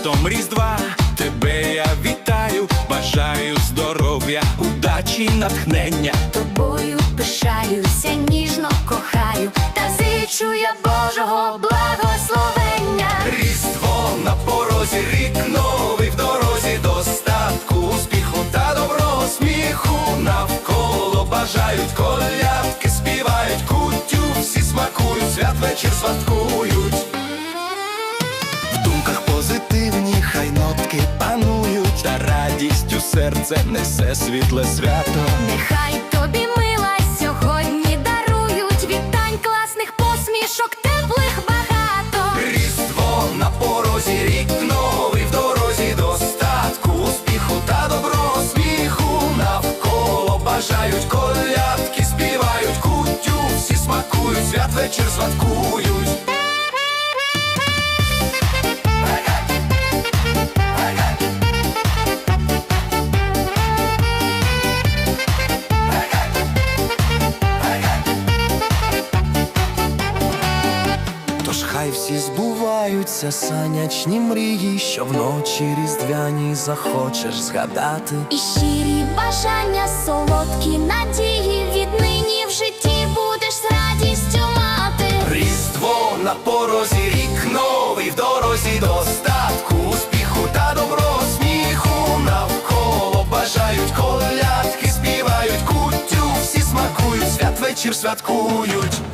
святом Різдва тебе я вітаю, бажаю здоров'я, удачі, натхнення. Тобою пишаюся, ніжно кохаю, та зичу я Божого благословення. Різдво на порозі, рік новий в дорозі, достатку, успіху та доброго сміху. Навколо бажають колядки, співають кутю, всі смакують, святвечір святкують. У серце несе світле свято. Нехай тобі мила сьогодні дарують вітань класних посмішок, теплих багато. Різдво на порозі, рік новий в дорозі, достатку, успіху та доброго сміху. Навколо бажають колядки, співають кутю, всі смакують, святвечір святкують. Всі збуваються санячні мрії, що вночі різдвяні захочеш згадати. І щирі бажання, солодкі надії, віднині в житті будеш з радістю мати. Різдво на порозі, рік новий в дорозі, достатку, успіху та доброго сміху. Навколо бажають колядки, співають кутю, всі смакують, святвечір святкують.